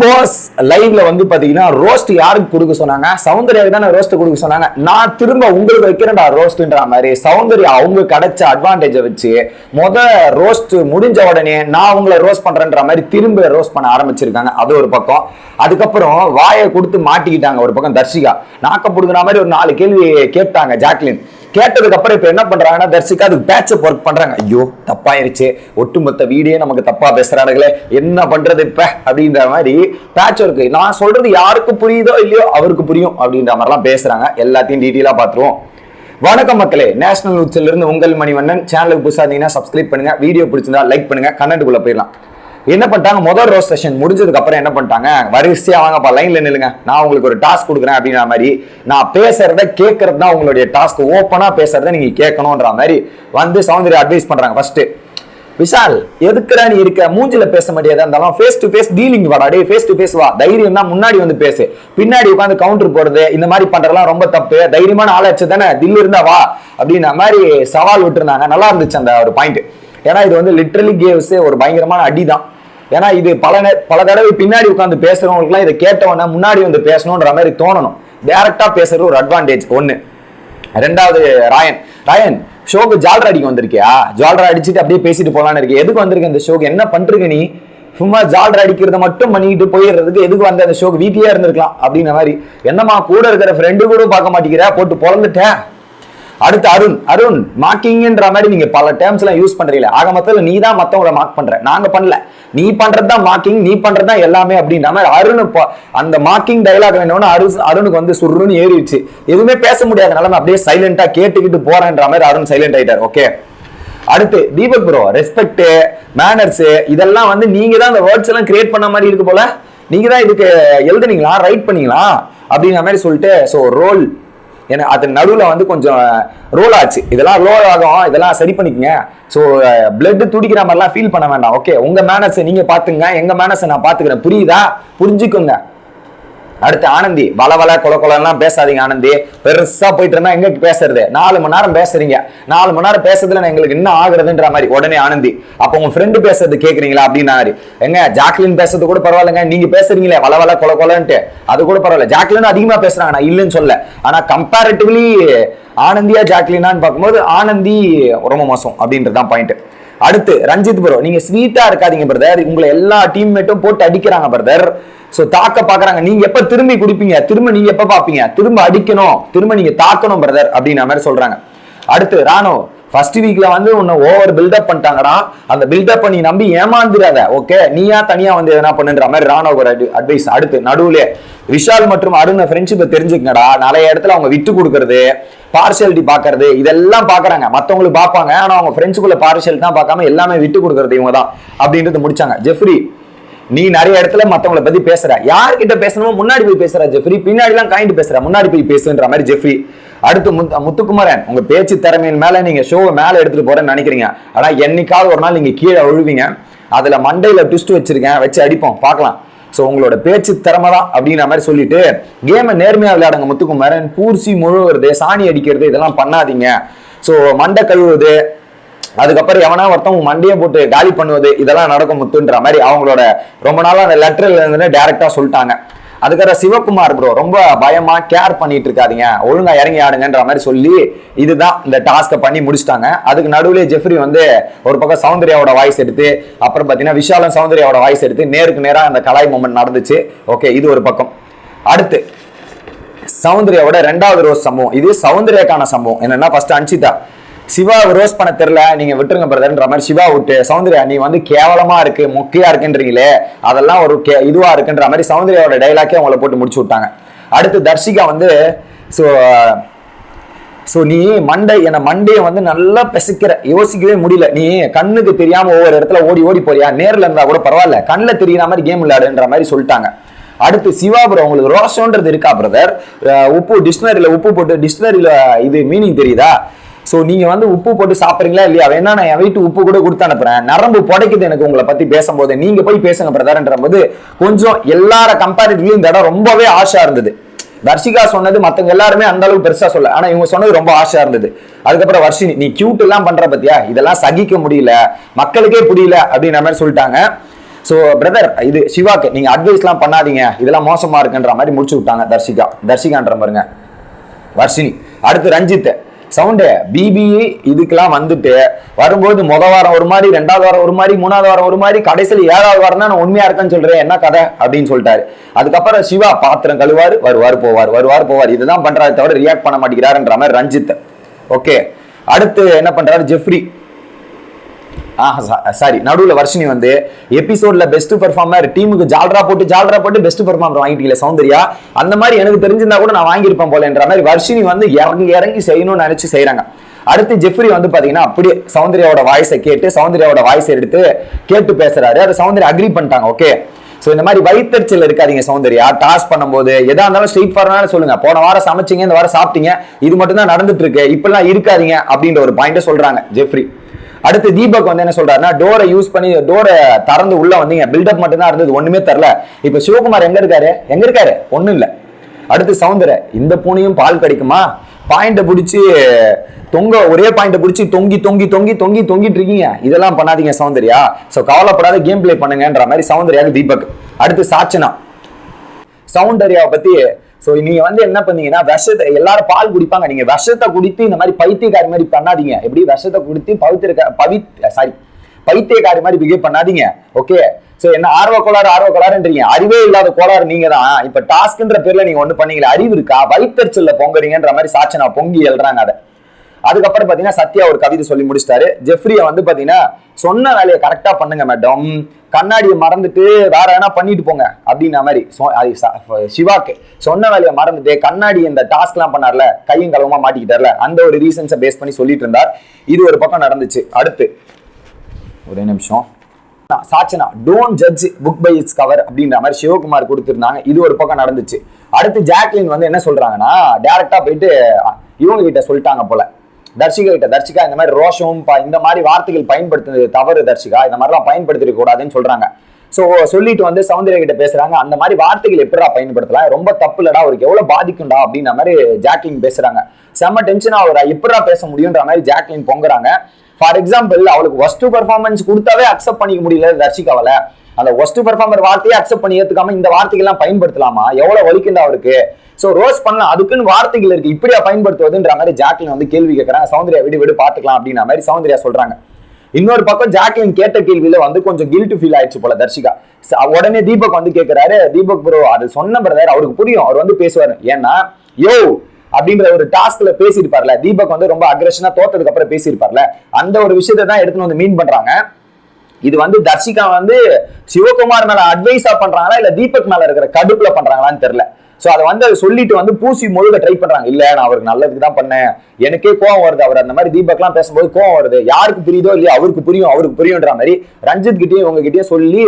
போஸ் லைவ்ல வந்து பாத்தீங்கன்னா ரோஸ்ட் யாருக்கு கொடுக்க சொன்னாங்க? சௌந்தர்யாவுக்கு தானே ரோஸ்ட் கொடுக்க சொன்னாங்க. நான் திரும்ப உங்களுக்கு வைக்கிறேன்டா ரோஸ்ட்ன்ற மாதிரி சௌந்தர்யா அவங்க கிடைச்ச அட்வான்டேஜை வச்சு முத ரோஸ்ட் முடிஞ்ச உடனே நான் உங்களை ரோஸ்ட் பண்றேன்ற மாதிரி திரும்ப ரோஸ்ட் பண்ண ஆரம்பிச்சிருக்காங்க. அது ஒரு பக்கம். அதுக்கப்புறம் வாயை கொடுத்து மாட்டிக்கிட்டாங்க ஒரு பக்கம் தர்ஷிகா. நாக்க புடுங்குற மாதிரி ஒரு நாலு கேள்வி கேட்டாங்க ஜாக்லின். கேட்டதுக்கு அப்புறம் இப்ப என்ன பண்றாங்கன்னா தர்ஷிகா அதுக்கு பேட்சப் ஒர்க் பண்றாங்க. ஐயோ தப்பாயிருச்சு. ஒட்டுமொத்த வீடியோ நமக்கு தப்பா பேசுறானுங்களே. என்ன பண்றது இப்ப? அப்படின்ற மாதிரி பேட்ச் ஒர்க்கு நான் சொல்றது யாருக்கு புரியுதோ இல்லையோ அவருக்கு புரியும் அப்படின்ற மாதிரிலாம் பேசுறாங்க. எல்லாத்தையும் டீட்டெயிலாக பாத்துருவோம் வணக்கம் மக்களே. நேஷனல் நியூஸ்ல இருந்து உங்கள் மணிவண்ணன். சேனலுக்கு புதுசா இருந்தீங்கன்னா சப்ஸ்கிரைப் பண்ணுங்க. வீடியோ பிடிச்சிருந்தா லைக் பண்ணுங்க. கண்டென்ட்டுக்குள்ள போயிடலாம். என்ன பண்ணிட்டாங்க? முதல் ரோஸ் செஷன் முடிஞ்சதுக்கு அப்புறம் என்ன பண்ணிட்டாங்க? வரிசையா வாங்கப்பா லைன்ல நில்லுங்க. நான் உங்களுக்கு ஒரு டாஸ்க் கொடுக்குறேன் அப்படின்ற மாதிரி. நான் பேசுறத கேட்கறது தான் உங்களுடைய டாஸ்க் ஓப்பனா பேசுறத நீங்க கேட்கணும்ன்ற மாதிரி வந்து சௌந்தர்யா அட்வைஸ் பண்றாங்க ஃபர்ஸ்ட் விஷால் எதுக்குடா நீ இருக்க? மூஞ்சில பேச முடியாதா இருந்தாலும் ஃபேஸ் டு ஃபேஸ் டீலிங் வாடா. டே ஃபேஸ் டு ஃபேஸ் வா. தைரியம் தான் முன்னாடி வந்து பேசு. பின்னாடி உட்காந்து கவுண்டர் போடுறது இந்த மாதிரி பண்றதெல்லாம் ரொம்ப தப்பு. தைரியமான ஆளாச்சு தானே தில் இருந்தா வா. அப்படின்ற மாதிரி சவால் விட்டுருந்தாங்க. நல்லா இருந்துச்சு அந்த ஒரு பாயிண்ட் ஏன்னா இது வந்து லிட்ரலி கேவ்ஸ் ஒரு பயங்கரமான அடி தான் ஏன்னா இது பல நே- பல தடவை பின்னாடி உட்காந்து பேசுறவங்களுக்குலாம் இதை கேட்டவொடனே முன்னாடி வந்து பேசணுன்ற மாதிரி தோணணும். டேரக்டா பேசுறது ஒரு அட்வான்டேஜ் ஒன்று ரெண்டாவது ராயன். ராயன் ஷோக்கு ஜால்ரா அடிக்க வந்திருக்கியா? ஜால்ரா அடிச்சுட்டு அப்படியே பேசிட்டு போலான்னு இருக்கு. எதுக்கு வந்திருக்க இந்த ஷோக்கு? என்ன பண்றீங்க நீ? சும்மா ஜால்ரா அடிக்கிறத மட்டும் பண்ணிக்கிட்டு போயிடுறதுக்கு எதுக்கு வந்த அந்த ஷோக்கு? வீட்லயே இருந்திருக்கலாம் அப்படின்ற மாதிரி. என்னம்மா கூட இருக்கிற ஃப்ரெண்டு கூட பார்க்க மாட்டேங்கிற? போட்டு பிறந்துட்டேன் அடுத்து அருண் அருண் மார்க்கிங்ன்ற மாதிரி நீங்க பல டேர்ம்ஸ் எல்லாம் யூஸ் பண்றீங்க ஆக மொத்தத்தில் நீ தான் மத்தவங்களை மார்க் பண்ற. நாங்க பண்ணல. நீ பண்றதுதான் மார்க்கிங் நீ பண்றதுதான் எல்லாமே அப்படின்ற மாதிரி அருண் ப- அந்த மார்க்கிங் டைலாக் வேணும்னு அருண் அருணுக்கு வந்து சுருன்னு ஏறிடுச்சு. எதுவுமே பேச முடியாத நிலைமை அப்படியே சைலண்டா கேட்டுக்கிட்டு போறேன்ற மாதிரி அருண் சைலண்ட் ஆயிட்டார் ஓகே அடுத்து தீபக் ப்ரோ ரெஸ்பெக்ட் மேனர்ஸ் இதெல்லாம் வந்து நீங்க தான் அந்த வேர்ட்ஸ் எல்லாம் கிரியேட் பண்ண மாதிரி இருக்கு போல. நீங்க தான் இதுக்கு எழுதுனீங்களா? ரைட் பண்ணீங்களா? அப்படிங்கிற மாதிரி சொல்லிட்டு ஸோ ரோல் ஏன்னா அது நடுவில் வந்து கொஞ்சம் ரோல் ஆச்சு. இதெல்லாம் ரோல் ஆகும். இதெல்லாம் சரி பண்ணிக்கங்க. ஸோ பிளட் துடிக்கிற மாதிரிலாம் ஃபீல் பண்ண வேண்டாம். ஓகே உங்கள் மேனஸை நீங்கள் பார்த்துங்க. எங்கள் மேனஸை நான் பார்த்துக்கிறேன். புரியுதா? புரிஞ்சுக்கோங்க. அடுத்து ஆனந்தி வள வள கொல கொலலாம் பேசாதீங்க ஆனந்தி. பெருசா போயிட்டு இருந்தா எங்க பேசுறது? நாலு மணி நேரம் பேசுறீங்க. நாலு மணி நேரம் பேசுறதுல எங்களுக்கு என்ன ஆகுறதுன்ற மாதிரி. உடனே ஆனந்தி அப்ப உங்க ஃப்ரெண்டு பேசுறது கேக்குறீங்களா அப்படின்னாரு எங்க ஜாக்லின் பேசுறது கூட பரவாயில்லைங்க. நீங்க பேசுறீங்களே வள வள கொல கொலன்ட்டு. அது கூட பரவாயில்ல. ஜாக்லின் அதிகமா பேசுறாங்க. நான் இல்லைன்னு சொல்ல ஆனா கம்பேரிட்டிவ்லி ஆனந்தியா ஜாக்லினான்னு பார்க்கும்போது ஆனந்தி ரொம்ப மோசம் அப்படின்றதுதான் பாயிண்ட் அடுத்து ரஞ்சித் ப்ரோ நீங்க ஸ்வீட்டா இருக்காதீங்க பிரதர் உங்களை எல்லா டீம்மேட்டும் போட்டு அடிக்கிறாங்க பிரதர் சோ தாக்க பாக்குறாங்க நீங்க எப்ப திரும்பி குடிப்பீங்க? திரும்ப நீங்க எப்ப பாப்பீங்க திரும்ப அடிக்கணும். திரும்ப நீங்க தாக்கணும் பிரதர் அப்படின்ற மாதிரி சொல்றாங்க. அடுத்து ராணோ ஃபர்ஸ்ட் வீக்ல வந்து உன்னை ஓவர் பில்டப் பண்ணிட்டாங்கடா. அந்த பில்டப் பண்ணி நம்பி ஏமாந்துடாத ஓகே நீயா தனியா வந்து எதனா பண்ணுன்ற மாதிரி ராணோ ஒரு அட்வைஸ் அடுத்து நடுவுல விஷால் மற்றும் அருண் ஃப்ரெண்ட்ஷிப்பை தெரிஞ்சுக்கங்கடா. நிறைய இடத்துல அவங்க விட்டு கொடுக்கறது பார்சியாலிட்டி பாக்குறது இதெல்லாம் பாக்குறாங்க மத்தவங்களுக்கு பார்ப்பாங்க. ஆனா அவங்க ஃப்ரெண்ட்ஸுக்குள்ள பார்சியாலிட்டி தான் பார்க்காம எல்லாமே விட்டு கொடுக்கறது இவங்க தான் அப்படின்றது முடிச்சாங்க. ஜெஃப்ரி நீ நிறைய இடத்துல மத்தவங்களை பத்தி பேசுற. யார்கிட்ட பேசணுமோ முன்னாடி போய் பேசுற ஜெஃப்ரி. பின்னாடி எல்லாம் காயிட்டு பேசுற. முன்னாடி போய் பேசுன்ற மாதிரி ஜெஃப்ரி. அடுத்து முத்து- முத்துக்குமரன். உங்க பேச்சு திறமையின் மேல நீங்க ஷோவை மேல எடுத்துட்டு போறேன்னு நினைக்கிறீங்க. ஆனா என்னைக்காவது ஒரு நாள் நீங்க கீழே விழுவீங்க. அதுல மண்டையில ட்விஸ்ட் வச்சிருக்கேன் வச்சு அடிப்போம். பார்க்கலாம். ஸோ உங்களோட பேச்சு திறமை தான் அப்படிங்கிற மாதிரி சொல்லிட்டு கேமை நேர்மையாக விளையாடுங்க முத்துக்குமரன். பூர்சி முழுவுறது சாணி அடிக்கிறது இதெல்லாம் பண்ணாதீங்க. ஸோ மண்டை கழுவுறது அதுக்கப்புறம் எவனா ஒருத்தவங்க மண்டியை போட்டு காலி பண்ணுவது இதெல்லாம் நடக்கும் முத்துன்ற மாதிரி அவங்களோட ரொம்ப நாளா அந்த லெட்டர்ல இருந்து டேரக்டா சொல்லிட்டாங்க. அதுக்கப்புறம் சிவகுமார் ப்ரோ ரொம்ப பயமா கேர் பண்ணிட்டு இருக்காதீங்க. ஒழுங்கா இறங்கி ஆடுங்கன்ற மாதிரி சொல்லி இதுதான் இந்த டாஸ்க்கை பண்ணி முடிச்சிட்டாங்க. அதுக்கு நடுவில் ஜெஃப்ரி வந்து ஒரு பக்கம் சௌந்தர்யாவோட வாய்ஸ் எடுத்து அப்புறம் பார்த்தீங்கன்னா விஷாலும் சௌந்தர்யாவோட வாய்ஸ் எடுத்து நேருக்கு நேராக அந்த கலாய் மூமெண்ட் நடந்துச்சு. ஓகே இது ஒரு பக்கம். அடுத்து சௌந்தர்யாவோட ரெண்டாவது ரோஸ் சம்பவம். இது சௌந்தர்யாக்கான சம்பவம். என்னன்னா ஃபர்ஸ்ட் அன்சிதா. சிவா ரோஸ் பண்ண தெரியல நீங்க விட்டுருங்க பிரதர்ன்ற மாதிரி சிவா விட்டு சௌந்தர்யா நீ வந்து கேவலமா இருக்கு மொக்கையா இருக்குன்றீங்களே அதெல்லாம் ஒரு கே இதுவா இருக்குன்ற மாதிரி சௌந்தர்யாவோட டைலாக்கே அவங்கள போட்டு முடிச்சு விட்டாங்க. அடுத்து தர்ஷிகா வந்து ஸோ ஸோ நீ மண்டை என்ன மண்டையை வந்து நல்லா பிசைக்கிற யோசிக்கவே முடியல. நீ கண்ணுக்கு தெரியாம ஒவ்வொரு இடத்துல ஓடி ஓடி போறியா? நேரில் இருந்தா கூட பரவாயில்ல. கண்ணில் தெரியுற மாதிரி கேம் விளையாடுன்ற மாதிரி சொல்லிட்டாங்க. அடுத்து சிவா ப்ரோ உங்களுக்கு ரோஷன்றது இருக்கா பிரதர் உப்பு டிக்ஷனரியில் உப்பு போட்டு டிக்ஷனரியில் இது மீனிங் தெரியுதா? ஸோ நீங்கள் வந்து உப்பு போட்டு சாப்பிட்றீங்களா இல்லையா? வேணா நான் என் வீட்டு உப்பு கூட கொடுத்து அனுப்புறேன். நரம்பு புடைக்குது எனக்கு உங்களை பற்றி பேசும்போது. நீங்கள் போய் பேசுங்க பிரதர்ன்ற போது கொஞ்சம் எல்லார கம்பேரிட்டிவ்லயும் இந்த இடம் ரொம்பவே ஆஷா இருந்தது. தர்ஷிகா சொன்னது மற்றவங்க எல்லாருமே அந்த அளவுக்கு பெருசா சொல்ல ஆனா இவங்க சொன்னது ரொம்ப ஆசையா இருந்தது. அதுக்கப்புறம் வர்ஷினி நீ கியூட் எல்லாம் பண்ற பத்தியா? இதெல்லாம் சகிக்க முடியல. மக்களுக்கே புரியல அப்படின்ற மாதிரி சொல்லிட்டாங்க. ஸோ பிரதர் இது சிவாக்கு நீங்க அட்வைஸ்லாம் பண்ணாதீங்க. இதெல்லாம் மோசமா இருக்குன்ற மாதிரி முடிச்சு விட்டாங்க தர்ஷிகா தர்ஷிகான்ற பாருங்க. வர்ஷினி. அடுத்து ரஞ்சித். சவுண்டு பிபிஇ இதுக்கெல்லாம் வந்துட்டு வரும்போது முத வாரம் ஒரு மாதிரி ரெண்டாவது வாரம் ஒரு மாதிரி மூணாவது வாரம் ஒரு மாதிரி கடைசியில் ஏழாவது வாரம் தான் நான் உண்மையா இருக்கேன்னு சொல்றேன். என்ன கதை? அப்படின்னு சொல்லிட்டாரு. அதுக்கப்புறம் சிவா பாத்திரம் கழுவாரு வருவார் போவார் வருவார் போவார். இதுதான் பண்றாரு தவிர ரியாக்ட் பண்ண மாட்டேங்கிறாருன்ற மாதிரி ரஞ்சித். ஓகே அடுத்து என்ன பண்றாரு? ஜெஃப்ரி சாரி நடுவில் வர்ஷினி வந்து எபிசோட்ல பெஸ்ட் பெர்ஃபார்மர் டீமுக்கு ஜால்ரா போட்டு ஜால்ரா போட்டு பெஸ்ட் பெர்ஃபார்மர் வாங்கிட்டீங்களே சௌந்தர்யா? அந்த மாதிரி எனக்கு தெரிஞ்சிருந்தா கூட நான் வாங்கியிருப்பேன் போலன்ற மாதிரி வர்ஷினி வந்து இறங்கி இறங்கி செய்யணும்னு நினைச்சு செய்றாங்க. அடுத்து ஜெஃப்ரி வந்து பாத்தீங்கன்னா அப்படியே சௌந்தர்யாவோட வாய்ஸை கேட்டு சௌந்தர்யாவோட வாய்ஸ் எடுத்து கேட்டு பேசுறாரு. அதை சௌந்தர்யா அக்ரி பண்ணிட்டாங்க ஓகே சோ இந்த மாதிரி வயிற்றுச்சல் இருக்காதீங்க சௌந்தர்யா. டாஸ் பண்ணும்போது எதா இருந்தாலும் ஸ்ட்ரெயிட் ஃபார்வர்டான சொல்லுங்க. போன வாரம் சமைச்சீங்க இந்த வாரம் சாப்பிட்டீங்க. இது மட்டும் தான் நடந்துட்டு இருக்கு. இப்பெல்லாம் இருக்காதீங்க அப்படின்ற ஒரு பாயிண்ட்டை சொல்றாங்க ஜெஃப்ரி. அடுத்து தீபக் வந்து என்ன சொல்றாருன்னா டோரை யூஸ் பண்ணி டோரை திறந்து உள்ள வந்தீங்க. பில்டப் மட்டும் தான் இருந்தது ஒண்ணுமே தரல இப்ப சிவகுமார் எங்க இருக்காரு? எங்க இருக்காரு? ஒண்ணும் இல்ல. அடுத்து சவுந்தர இந்த பூனையும் பால் கிடைக்குமா? பாயிண்ட பிடிச்சி தொங்க ஒரே பாயிண்ட பிடிச்சி தொங்கி தொங்கி தொங்கி தொங்கி தொங்கிட்டு இருக்கீங்க. இதெல்லாம் பண்ணாதீங்க சௌந்தர்யா சோ கவலைப்படாத கேம் பிளே பண்ணுங்கன்ற மாதிரி சௌந்தர்யாவுக்கு தீபக். அடுத்து சாச்சனா. சௌந்தர்யாவை பத்தி ஸோ நீங்க வந்து என்ன பண்ணீங்கன்னா விஷத்தை எல்லாரும் பால் குடிப்பாங்க. நீங்க விஷத்தை குடித்து இந்த மாதிரி பைத்தியக்காரி மாதிரி பண்ணாதீங்க. எப்படி? விஷத்தை குடித்து பவித்திர பவி சாரி பைத்தியக்காரி மாதிரி பிஹேவ் பண்ணாதீங்க. ஓகே சோ என்ன ஆர்வ கோளாறு ஆர்வ கோளாறுன்றீங்க. அறிவே இல்லாத கோளாறு நீங்க தான். இப்போ டாஸ்க்ன்ற பேர்ல நீங்க ஒண்ணு பண்ணீங்களா அறிவு இருக்கா? வயிற்றுச்சல்ல பொங்குறீங்கன்ற மாதிரி சாட்சனா பொங்கி எழுறாங்க அதை. அதுக்கப்புறம் பாத்தீங்கன்னா சத்யா ஒரு கவிதை சொல்லி முடிச்சிட்டாரு. ஜெஃப்ரியை வந்து பாத்தீங்கன்னா சொன்ன வேலையை கரெக்டா பண்ணுங்க மேடம் கண்ணாடியை மறந்துட்டு வேற எதனா பண்ணிட்டு போங்க அப்படின்ன மாதிரி அது சிவாக்கு சொன்ன வேலையை மறந்துட்டு கண்ணாடி இந்த டாஸ்க் எல்லாம் பண்ணார்ல கையும் கலவமா மாட்டிக்கிட்டார்ல அந்த ஒரு ரீசன்ஸை பேஸ் பண்ணி சொல்லிட்டு இருந்தார். இது ஒரு பக்கம் நடந்துச்சு. அடுத்து ஒரே நிமிஷம். Sachana don't judge book by it's cover அப்படின்ற மாதிரி சிவகுமார் கொடுத்துருந்தாங்க. இது ஒரு பக்கம் நடந்துச்சு. அடுத்து ஜாக்லின் வந்து என்ன சொல்றாங்கன்னா டேரக்டா போயிட்டு இவங்க கிட்ட சொல்லிட்டாங்க போல. தர்ஷிகா கிட்ட தர்ஷிகா இந்த மாதிரி ரோஷம் இந்த மாதிரி வார்த்தைகள் பயன்படுத்துனது தவறு தர்ஷிகா. இந்த மாதிரிலாம் பயன்படுத்திக்க கூடாதுன்னு சொல்றாங்க. ஸோ சொல்லிட்டு வந்து சௌந்தர்யா கிட்ட பேசுறாங்க. அந்த மாதிரி வார்த்தைகள் எப்படிடா பயன்படுத்தலாம்? ரொம்ப தப்பு இல்லடா அவருக்கு எவ்வளவு பாதிக்கும்டா அப்படின்ற மாதிரி ஜாக்லின் பேசுறாங்க. செம்ம டென்ஷன் அவரை எப்படிடா பேச முடியுன்ற மாதிரி ஜாக்லின் பொங்குறாங்க. ஃபார் எக்ஸாம்பிள் அவளுக்கு ஒஸ்ட் பெர்ஃபார்மன்ஸ் கொடுத்தாவே அக்செப்ட் பண்ணிக்க முடியல தர்ஷிகாவில். அந்த ஒஸ்ட் பெர்ஃபார்மர் வார்த்தையை அக்செப்ட் பண்ணி ஏத்துக்காம இந்த வார்த்தைகள்லாம் பயன்படுத்தலாமா? எவ்வளவு வலிக்குண்டா அவருக்கு? ஸோ ரோஸ் பண்ணலாம். அதுக்குன்னு வார்த்தைகள் இருக்கு. இப்படியா பயன்படுத்துவதுன்ற மாதிரி ஜாக்லின் வந்து கேள்வி கேட்கறாங்க சௌந்தர்யா விடு விடு பாத்துக்கலாம் அப்படின்ற மாதிரி சௌந்தர்யா சொல்றாங்க. இன்னொரு பக்கம் ஜாக்லின் கேட்ட கேள்வியில வந்து கொஞ்சம் கில்ட் ஃபீல் ஆயிடுச்சு போல தர்ஷிகா. உடனே தீபக் வந்து கேக்குறாரு. தீபக் ப்ரோ அது சொன்ன பிரதர் அவருக்கு புரியும். அவர் வந்து பேசுவாரு. ஏன்னா யோ அப்படின்ற ஒரு டாஸ்க்ல பேசியிருப்பார்ல. தீபக் வந்து ரொம்ப அக்ரஷனா தோத்ததுக்கு அப்புறம் பேசியிருப்பார்ல. அந்த ஒரு விஷயத்தை தான் எடுத்துன்னு வந்து மீன் பண்றாங்க. இது வந்து தர்ஷிகா வந்து சிவகுமார் மேல அட்வைஸா பண்றாங்களா இல்ல தீபக் மேல இருக்கிற கடுப்புல பண்றாங்களான்னு தெரியல. ஸோ அதை வந்து அதை சொல்லிட்டு வந்து பூசி முழுக ட்ரை பண்றாங்க. இல்ல நான் அவருக்கு நல்லதுக்கு தான் பண்ணேன். எனக்கே கோவம் வருது. அவர் அந்த மாதிரி தீபக்லாம் பேசும்போது கோவம் வருது. யாருக்கு புரியுதோ இல்லையோ அவருக்கு புரியும் அவருக்கு புரியும்ன்ற மாதிரி ரஞ்சித் கிட்டயும் இவங்க கிட்டயும் சொல்லி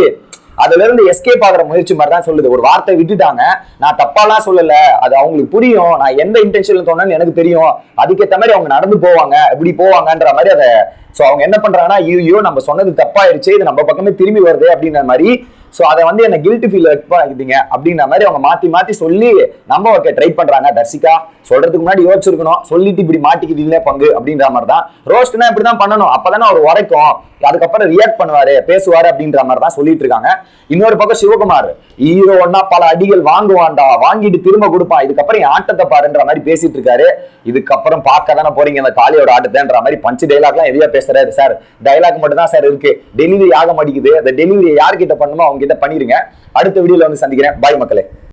அதுல இருந்து எஸ்கேப் ஆகிற முயற்சி மாதிரி தான் சொல்லுது. ஒரு வார்த்தை விட்டுட்டாங்க. நான் தப்பாலாம் சொல்லல. அது அவங்களுக்கு புரியும். நான் எந்த இன்டென்ஷன்ல தோணுன்னு எனக்கு தெரியும். அதுக்கேத்த மாதிரி அவங்க நடந்து போவாங்க. இப்படி போவாங்கன்ற மாதிரி அதை சோ அவங்க என்ன பண்றாங்கன்னா ஐயோ நம்ம சொன்னது தப்பாயிருச்சு. இது நம்ம பக்கமே திரும்பி வருது அப்படின்ற மாதிரி ஸோ அதை வந்து என்ன கில்ட் ஃபீல் வைப்பாங்க. அப்படின்ற மாதிரி அவங்க மாற்றி மாற்றி சொல்லி நம்ம வைக்க ட்ரை பண்ணுறாங்க தர்சிகா சொல்றதுக்கு முன்னாடி யோசிச்சிருக்கணும். சொல்லிட்டு இப்படி மாட்டிக்கிட்டீங்களே பங்கு அப்படின்ற மாதிரி தான் ரோஸ்ட்னா இப்படி தான் பண்ணணும். அப்போதானே அவர் உரைக்கும். அதுக்கப்புறம் ரியாக்ட் பண்ணுவாரு பேசுவாரு அப்படின்ற மாதிரி தான் சொல்லிட்டு இருக்காங்க. இன்னொரு பக்கம் சிவகுமார் ஹீரோன்னா பல அடிகள் வாங்குவான்டா வாங்கிட்டு திரும்ப கொடுப்பான். இதுக்கப்புறம் என் ஆட்டத்தை பாருன்ற மாதிரி பேசிட்டு இருக்காரு. இதுக்கப்புறம் பார்க்க தானே போறீங்க அந்த காளியோட ஆட்டத்தைன்ற மாதிரி பஞ்சு டைலாக்லாம் எதையா பேசுறாரு? சார் டைலாக் மட்டும் தான் சார் இருக்கு. டெலிவரி ஆக மாட்டேங்குது. அந்த டெலிவரி யார்கிட்ட பண்ணுமோ அவங்க கிட்ட பண்ணிருங்க. அடுத்த வீடியோல வந்து சந்திக்கிறேன். பாய் மக்களே.